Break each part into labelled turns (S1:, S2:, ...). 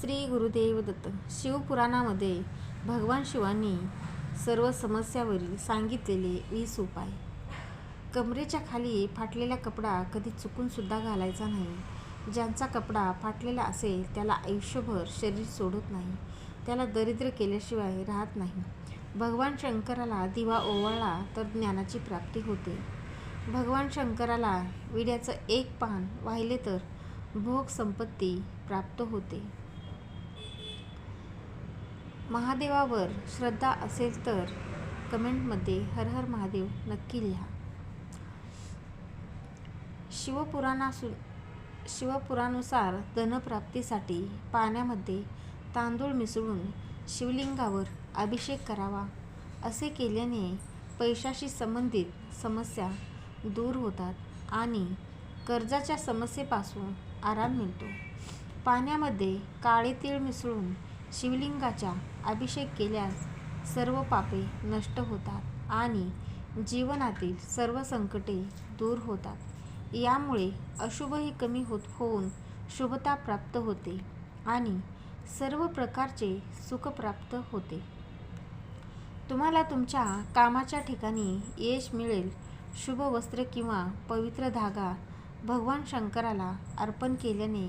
S1: श्री गुरुदेव दत्त. शिवपुराणामध्ये भगवान शिवांनी सर्व समस्यावरील सांगितलेले वीस उपाय. कमरेच्या खाली फाटलेला कपडा कधी चुकूनसुद्धा घालायचा नाही. ज्यांचा कपडा फाटलेला असेल त्याला आयुष्यभर शरीर सोडत नाही. त्याला दरिद्र केल्याशिवाय राहत नाही. भगवान शंकराला दिवा ओवाळला तर ज्ञानाची प्राप्ती होते. भगवान शंकराला विड्याचं एक पान वाहिले तर भोग संपत्ती प्राप्त होते. महादेवावर श्रद्धा असेल तर कमेंटमध्ये हर हर महादेव नक्की लिहा. शिवपुराणासु शिवपुरानुसार धनप्राप्तीसाठी पाण्यामध्ये तांदूळ मिसळून शिवलिंगावर अभिषेक करावा असे केल्याने पैशाशी संबंधित समस्या दूर होतात आणि कर्जाच्या समस्येपासून आराम मिळतो. पाण्यामध्ये काळे तीळ मिसळून शिवलिंगाच्या अभिषेक केल्यास सर्व पापे नष्ट होतात आणि जीवनातील सर्व संकटे दूर होतात. यामुळे अशुभही कमी होत होऊन शुभता प्राप्त होते आणि सर्व प्रकारचे सुख प्राप्त होते. तुम्हाला तुमच्या कामाच्या ठिकाणी यश मिळेल. शुभ वस्त्र किंवा पवित्र धागा भगवान शंकराला अर्पण केल्याने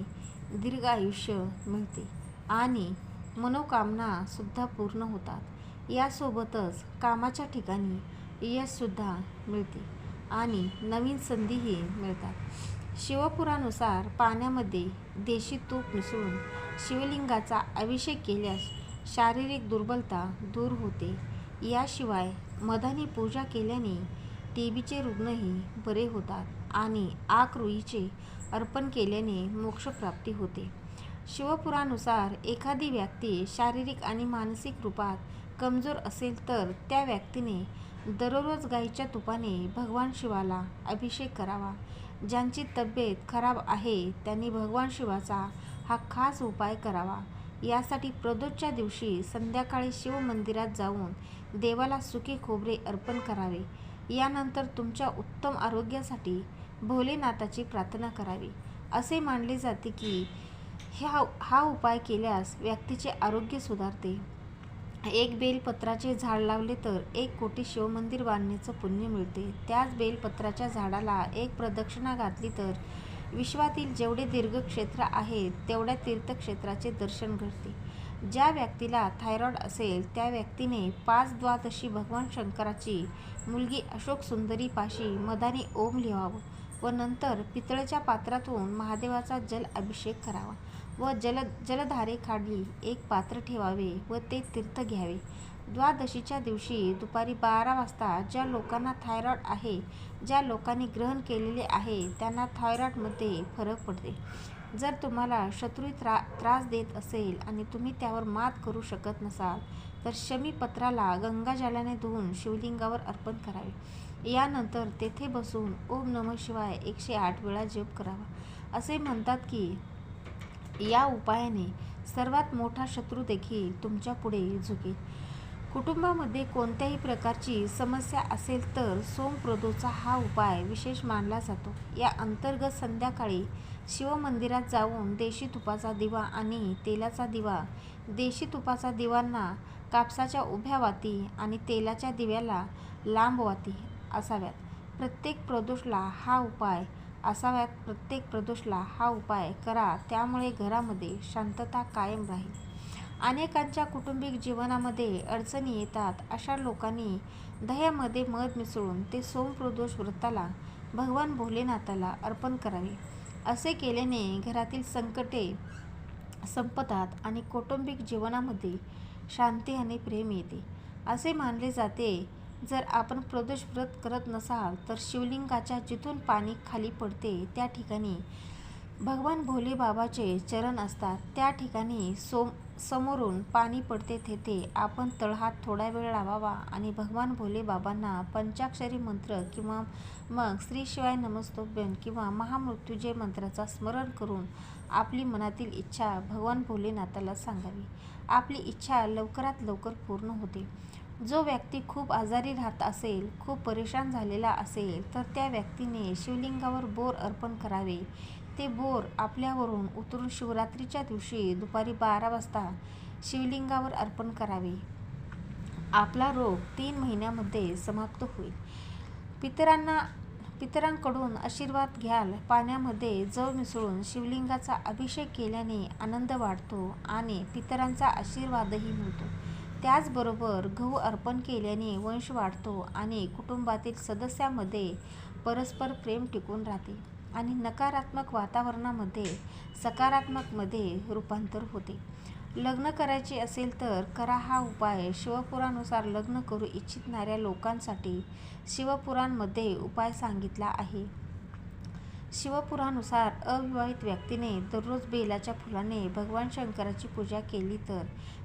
S1: दीर्घ आयुष्य मिळते आणि मनोकामना सुद्धा पूर्ण होतात. यासोबतच कामाच्या ठिकाणी यशसुद्धा मिळते आणि नवीन संधीही मिळतात. शिवपुरानुसार पाण्यामध्ये देशी तूप मिसळून शिवलिंगाचा अभिषेक केल्यास शारीरिक दुर्बलता दूर होते. याशिवाय मधाने पूजा केल्याने टी बीचे रुग्णही बरे होतात आणि आकरुईचे अर्पण केल्याने मोक्षप्राप्ती होते. शिवपुरानुसार एखादी व्यक्ती शारीरिक आणि मानसिक रूपात कमजोर असेल तर त्या व्यक्तीने दररोज गाईच्या तुपाने भगवान शिवाला अभिषेक करावा. ज्यांची तब्येत खराब आहे त्यांनी भगवान शिवाचा हा खास उपाय करावा. यासाठी प्रदोषच्या दिवशी संध्याकाळी शिवमंदिरात जाऊन देवाला सुकी खोबरे अर्पण करावे. यानंतर तुमच्या उत्तम आरोग्यासाठी भोलेनाथाची प्रार्थना करावी. असे मानले जाते की ह्या हा उपाय केल्यास व्यक्तीचे आरोग्य सुधारते. एक बेलपत्राचे झाड लावले तर एक कोटी शिवमंदिर बांधण्याचं पुण्य मिळते. त्याच बेलपत्राच्या झाडाला एक प्रदक्षिणा घातली तर विश्वातील जेवढे दीर्घक्षेत्र आहेत तेवढ्या तीर्थक्षेत्राचे दर्शन घडते. ज्या व्यक्तीला थायरॉइड असेल त्या व्यक्तीने पाच द्वादशी भगवान शंकराची मुलगी अशोक सुंदरी पाशी मदानी ओम लिहावं. व नंतर पितळच्या पात्रातून महादेवाचा जल अभिषेक करावा व जल जलधारेखाली एक पात्र ठेवावे व ते तीर्थ घ्यावे. द्वादशीच्या दिवशी दुपारी बारा वाजता ज्या लोकांना थायरॉईड आहे ज्या लोकांनी ग्रहण केलेले आहे त्यांना थायरॉईडमध्ये फरक पडते. जर तुम्हाला शत्रू त्रा त्रास देत असेल आणि तुम्ही त्यावर मात करू शकत नसाल तर शमीपत्राला गंगाजलाने धुवून शिवलिंगावर अर्पण करावे. यानंतर तेथे बसून ओम नम शिवाय एकशे आठ वेळा जप करावा. असे म्हणतात की या उपायाने सर्वात मोठा शत्रू देखील तुमच्यापुढे झुकेल. कुटुंबामध्ये कोणत्याही प्रकारची समस्या असेल तर सोमप्रदोचा हा उपाय विशेष मानला जातो. या अंतर्गत संध्याकाळी शिवमंदिरात जाऊन देशी तुपाचा दिवा आणि तेलाचा दिवा देशी तुपाचा दिवांना कापसाच्या उभ्या वाती आणि तेलाच्या दिव्याला लांब वाती. असाव्यात. प्रत्येक प्रदोषला हा उपाय असाव्यात. प्रत्येक प्रदोषला हा उपाय करा. त्यामुळे घरामध्ये शांतता कायम राहील. अनेकांच्या कुटुंबिक जीवनामध्ये अडचणी येतात. अशा लोकांनी दह्यामध्ये मध मिसळून ते सोमप्रदोष व्रताला भगवान भोलेनाथाला अर्पण करावे. असे केल्याने घरातील संकटे संपतात आणि कौटुंबिक जीवनामध्ये शांती आणि प्रेम येते. असे मानले जाते जर आपण प्रदोष व्रत करत नसाल तर शिवलिंगाच्या जिथून पाणी खाली पडते त्या ठिकाणी भगवान भोले बाबाचे चरण असतात. त्या ठिकाणी सोम समोरून पाणी पडते तेथे आपण तळहात थोडा वेळ लावावा आणि भगवान भोले बाबांना पंचाक्षरी मंत्र किंवा मग श्री शिवाय किंवा महामृत्युजय मंत्राचा स्मरण करून आपली मनातील इच्छा भगवान भोलेनाथाला सांगावी. आपली इच्छा लवकरात लवकर पूर्ण होते. जो व्यक्ती खूप आजारी राहत असेल खूप परेशान झालेला असेल तर त्या व्यक्तीने शिवलिंगावर बोर अर्पण करावे. ते बोर आपल्यावरून उतरून शिवरात्रीच्या दिवशी दुपारी बारा वाजता शिवलिंगावर अर्पण करावे. आपला रोग तीन महिन्यामध्ये समाप्त होईल. पितरांना पितरांकडून आशीर्वाद घ्याल. पाण्यामध्ये जव मिसळून शिवलिंगाचा अभिषेक केल्याने आनंद वाढतो आणि पितरांचा आशीर्वादही मिळतो. त्याचबरोबर गहू अर्पण केल्याने वंश वाढतो आणि कुटुंबातील सदस्यामध्ये परस्पर प्रेम टिकून राहते आणि नकारात्मक वातावरणामध्ये सकारात्मकमध्ये रूपांतर होते. लग्न करायचे असेल तर करा हा उपाय शिवपुराणानुसार लग्न करू इच्छिणाऱ्या लोकांसाठी शिवपुराणमध्ये उपाय सांगितला आहे. शिवपुराणानुसार अविवाहित व्यक्तीने दररोज बेलाच्या फुलाने भगवान शंकराची पूजा केली तर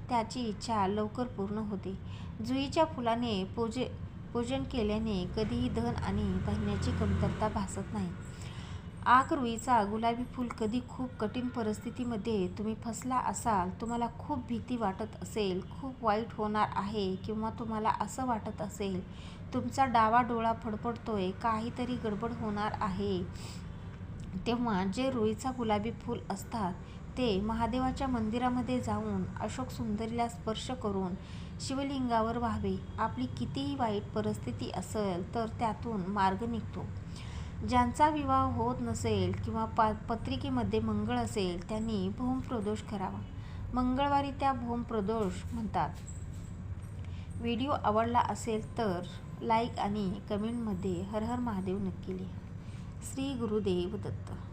S1: त्याची इच्छा लवकर पूर्ण होते. जुईच्या फुलाने पूजे पूजन केल्याने कधीही धन आणि धान्याची कमतरता भासत नाही. आग रुईचा गुलाबी फूल कधी खूप कठीण परिस्थितीमध्ये तुम्ही फसला असाल तुम्हाला खूप भीती वाटत असेल खूप वाईट होणार आहे किंवा तुम्हाला असं वाटत असेल तुमचा डावा डोळा फडफडतोय काहीतरी गडबड होणार आहे तेव्हा जे रुईचा गुलाबी फूल असतात ते महादेवाच्या मंदिरामध्ये जाऊन अशोक सुंदरीला स्पर्श करून शिवलिंगावर व्हावे. आपली कितीही वाईट परिस्थिती असेल तर त्यातून मार्ग निघतो. ज्यांचा विवाह होत नसेल किंवा पा पत्रिकेमध्ये मंगळ असेल त्यांनी भूमप्रदोष करावा. मंगळवारी त्या भूमप्रदोष म्हणतात व्हिडिओ आवडला असेल तर लाईक आणि कमेंटमध्ये हर हर महादेव नक्की लिहा. श्री गुरुदेव दत्त.